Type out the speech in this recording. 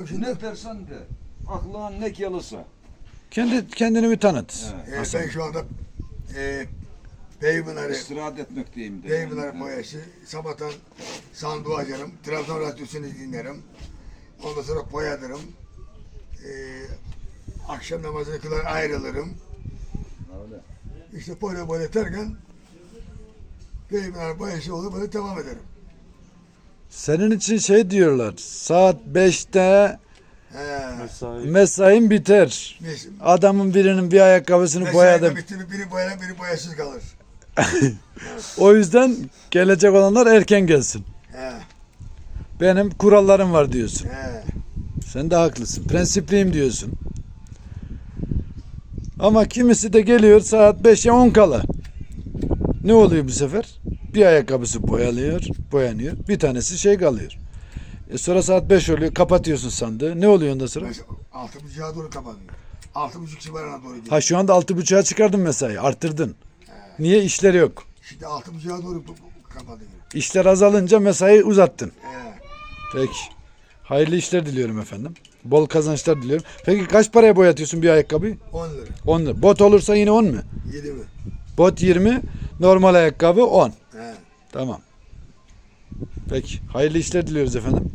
Ne dersen de. Aklına ne gelirse. Kendi kendini bir tanıt. Evet. Ee, ben şu anda e, Beypınar'ı İstirahat etmekteyim de. Beypınar boyası sabahtan sandığı açarım. Trabzon radyosunu dinlerim. Ondan sonra boyadırım. Ee, akşam namazını kılar ayrılırım. Öyle. İşte böyle böyle derken Beypınar boyası olur böyle devam ederim. Senin için şey diyorlar. Saat 5'te He. mesain biter. Mes- Adamın birinin bir ayakkabısını mesai boyadım. bitti biri boyayan biri boyasız kalır. O yüzden gelecek olanlar erken gelsin. He. Benim kurallarım var diyorsun. He. Sen de haklısın. Prensipliyim diyorsun. Ama kimisi de geliyor saat 5'e 10 kala. Ne oluyor bu sefer? Bir ayakkabısı boyalıyor, boyanıyor. Bir tanesi şey kalıyor. E sonra saat 5 oluyor, kapatıyorsun sandığı. Ne oluyor ondan sonra? Mesela altı buçuğa doğru kapanıyor. Altı buçuk civarına doğru gidiyor. Ha şu anda 6.30'a çıkardın mesai, arttırdın. Niye? işler yok. Şimdi altı buçuğa doğru bu- bu- kapanıyor. İşler azalınca mesai uzattın. He. Peki. Hayırlı işler diliyorum efendim. Bol kazançlar diliyorum. Peki kaç paraya boyatıyorsun bir ayakkabıyı? 10 lira. 10 lira. Bot olursa yine 10 mu? 7 mi? Bot 20, normal ayakkabı 10. Tamam. Peki. Hayırlı işler diliyoruz efendim.